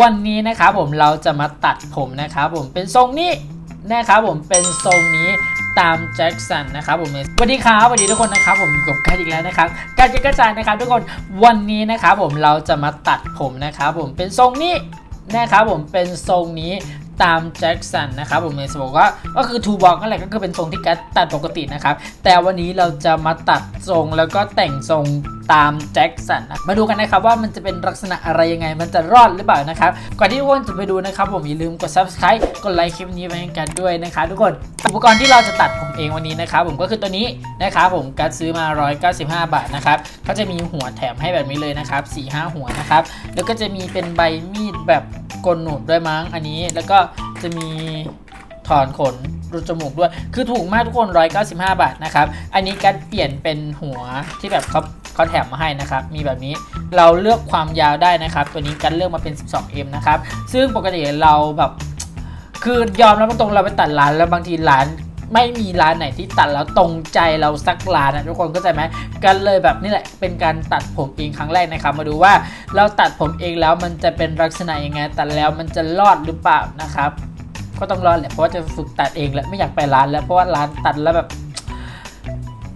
วันนี้นะครับผมเราจะมาตัดผมนะครับผมเป็นทรงนี้นะครับผมเป็นทรงนี้ตามแจ็คสันนะครับผมสวัสดีครับสวัสดีทุกคนนะครับผมอยู่กับกันอีกแล้วนะครับการกระจายนะครับทุกคนวันนี้นะครับผมเราจะมาตัดผมนะครับผมเป็นทรงนี้นะครับผมเป็นทรงนี้ตามแจ็คสันนะครับผมเมสบอกว่าก็คือทูบอกนั่นแหละก็คือเป็นทรงที่แกตัดปกตินะครับแต่วันนี้เราจะมาตัดทรงแล้วก็แต่งทรง ตามแจ็คสันนะมาดูกันนะครับว่ามันจะเป็นลักษณะอะไรยังไง มันจะรอดหรือเปล่านะครับก่อนที่ทุกคนจะไปดูนะครับ ผมอย่าลืมกด subscribe กดไลค์คลิปนี้ไว้กันด้วยนะครับทุกคนอุปกรณ์ที่เราจะตัดผมเองวันนี้นะครับผมก็คือตัวนี้นะครับผมกัดซื้อมา 195 บาทนะครับก็จะมีหัวแถมให้แบบนี้เลยนะครับ4 5หัวนะครับแล้วก็จะมีเป็นใบมีดแบบกลหนุดด้วยมั้งอันนี้แล้วก็จะมีถอนขนรูจมูกด้วย คือถูกมากทุกคน 195 บาทนะครับ อันนี้การเปลี่ยนเป็นหัวที่แบบเขา เขาแถมมาให้นะครับมีแบบนี้เราเลือกความยาวได้นะครับ ตัวนี้กันเลือกมาเป็น 12m นะครับซึ่งปกติเราแบบคือยอมรับตรงเราไปตัดร้านแล้วบางทีร้านไม่มีร้านไหนที่ตัดแล้วตรงใจเราสักร้านนะทุกคนเข้าใจไหมกันเลยแบบนี่แหละเป็นการตัดผมเองครั้งแรกนะครับ มาดูว่าเราตัดผมเองแล้วมันจะเป็นลักษณะยังไงตัดแล้วมันจะรอดหรือเปล่านะครับ ก็ต้องรอดแหละเพราะว่าจะฝึกตัดเองแหละไม่อยากไปร้านแล้วเพราะว่าร้านตัดแล้วแบบ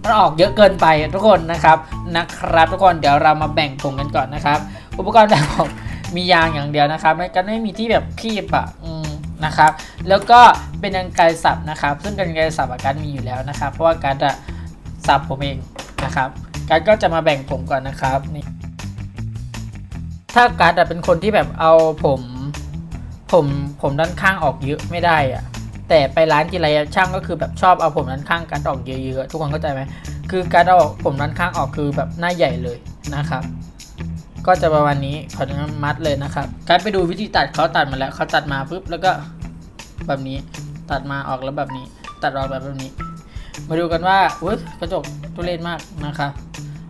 มันออกเยอะเกินไปทุกคนนะครับนะครับ ทุกคนเดี๋ยวเรามาแบ่งผมกันก่อนนะครับ อุปกรณ์แบ่งผมมียางอย่างเดียวนะครับไม่กันไม่มีที่แบบคีบอะอนะครับ แล้วก็เป็นกันไกรสับนะครับ ซึ่งกันไกรสับอาการมีอยู่แล้วนะครับ เพราะว่าการจะสับผมเองนะครับ การก็จะมาแบ่งผมก่อนนะครับนี่ถ้าการจะเป็นคนที่แบบเอาผม ผมผมด้านข้างออกเยอะไม่ได้อะ แต่ไปร้านกีฬาช่างก็คือแบบชอบเอาผมด้านข้างการออกเยอะๆทุกคนเข้าใจไหมคือการเอาผมด้านข้างออกคือแบบหน้าใหญ่เลยนะครับ ก็จะประมาณนี้ขอนมัดเลยนะครับ การไปดูวิธีตัดเขาตัดมาแล้วเขาตัดมาปุ๊บแล้วก็แบบนี้ตัดมาออกแล้วแบบนี้ ตัดออกแบบแบบนี้ มาดูกันว่าอุ้ยกระจกทุเรศมากนะครับ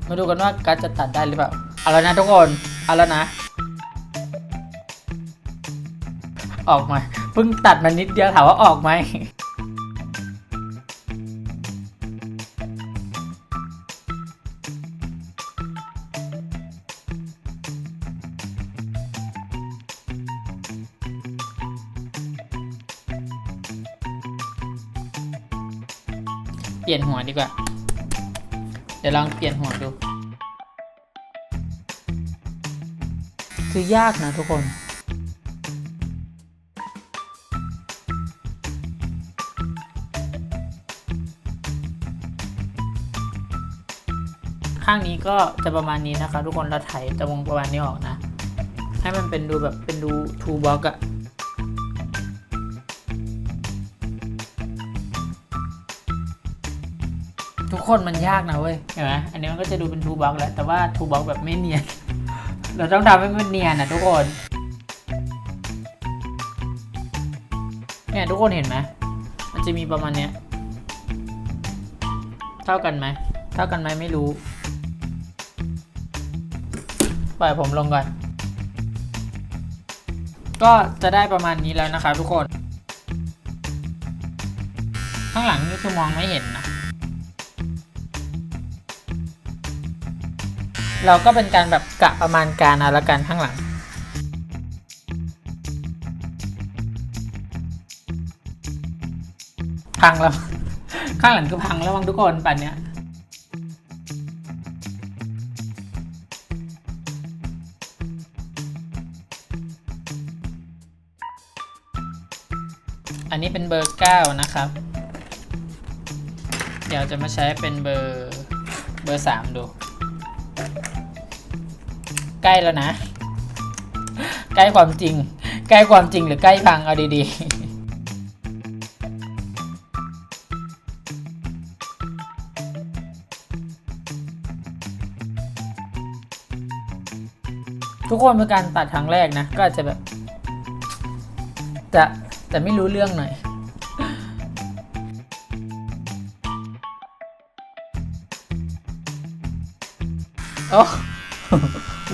มาดูกันว่าการจะตัดได้หรือเปล่าเอาแล้วนะทุกคนเอาแล้วนะ ออกไหม เพิ่งตัดมานิดเดียวถามว่าออกไหมเปลี่ยนหัวดีกว่า เดี๋ยวลองเปลี่ยนหัวดู คือยากนะทุกคน ข้างนี้ก็จะประมาณนี้นะคะ ทุกคนเราไถจะวงประมาณนี้ออกนะ ให้มันเป็นดูแบบเป็นดูทูบ็อกอะทุกคนมันยากนะเว้ยเห็นไหมอันนี้มันก็จะดูเป็นทูบ็อกแหละแต่ว่าทูบ็อกแบบไม่เนียน เราต้องทำให้มันเนียนนะทุกคนเนี่ยทุกคนเห็นไหมมันจะมีประมาณเนี้ย เท่ากันไหม เท่ากันไหมไม่รู้ ปล่อยผมลงก่อน ก็จะได้ประมาณนี้แล้วนะครับทุกคน ข้างหลังนี่คือมองไม่เห็นนะ เราก็เป็นการแบบกะประมาณการเอาละกันข้างหลังพังแล้ว ข้างหลังคือพังแล้วมั้งทุกคนปันเนี้ย อันนี้เป็นเบอร์ 9 นะครับ เดี๋ยวจะมาใช้เป็นเบอร์เบอร์ 3 ดู ใกล้แล้วนะ ใกล้ความจริง ใกล้ความจริงหรือใกล้พังเอาดีๆทุกคนเป็นการตัดครั้งแรกนะ ก็อาจจะแบบ จะ แต่ไม่รู้เรื่องหน่อยโอ้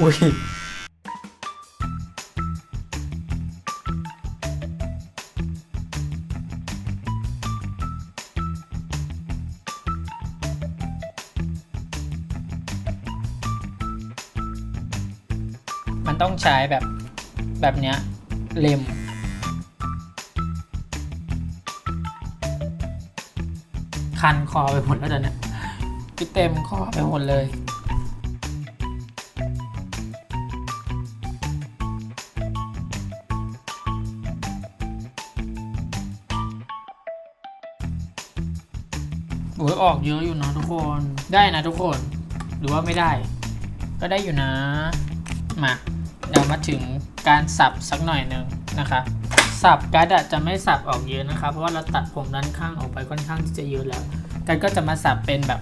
อุ้ยมันต้องใช้แบบแบบเนี้ยเล็ม คันคอไปหมดแล้วตอนเนี้ยพี่เต็มคอไปหมดเลยโอ้ยออกเยอะอยู่นะทุกคน ได้นะทุกคน หรือว่าไม่ได้ ก็ได้อยู่นะ มา เดี๋ยวมาถึงการสับสักหน่อยหนึ่งนะคะ สับกัดอะจะไม่สับออกเยอะนะครับ เพราะว่าเราตัดผมด้านข้างออกไปค่อนข้างที่จะเยอะแล้วกัดก็จะมาสับเป็นแบบ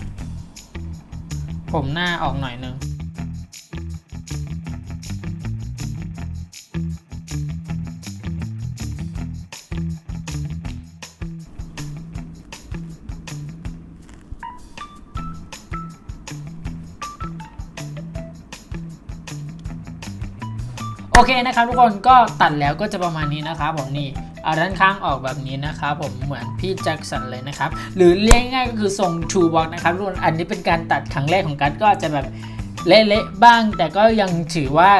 ผมหน้าออกหน่อยนึง โอเคนะครับทุกคนก็ตัดแล้วก็จะประมาณนี้นะครับผมนี่เอาด้านข้างออกแบบนี้นะครับผมเหมือนพี่แจ็คสันเลยนะครับ หรือเรียกง่ายก็คือทรงชูบ็อกนะครับทุกคนอันนี้เป็นการตัดครั้งแรกของกัสก็จะแบบเละๆบ้าง แต่ก็ยังถือว่า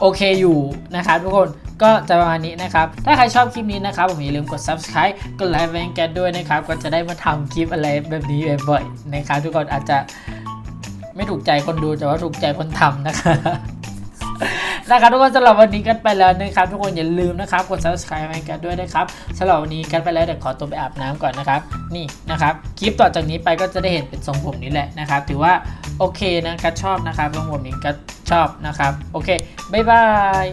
โอเคอยู่นะครับทุกคนก็จะประมาณนี้นะครับ ถ้าใครชอบคลิปนี้นะครับผมอย่าลืมกด subscribe กดไลค์แวนแกดด้วยนะครับ ก็จะได้มาทำคลิปอะไรแบบนี้บ่อยๆนะครับทุกคนอาจจะไม่ถูกใจคนดูแต่ว่าถูกใจคนทำนะครับ นะครับทุกคนสำหรับวันนี้กันไปแล้วนะครับทุกคนอย่าลืมนะครับกด subscribe ให้กันด้วยนะครับสำหรับวันนี้กันไปแล้วเดี๋ยวขอตัวไปอาบน้ำก่อนนะครับ นี่นะครับคลิปต่อจากนี้ไปก็จะได้เห็นเป็นทรงผมนี้แหละนะครับ ถือว่าโอเคนะกัดชอบนะครับทรงผมนี้กัดชอบนะครับ โอเคบ๊ายบาย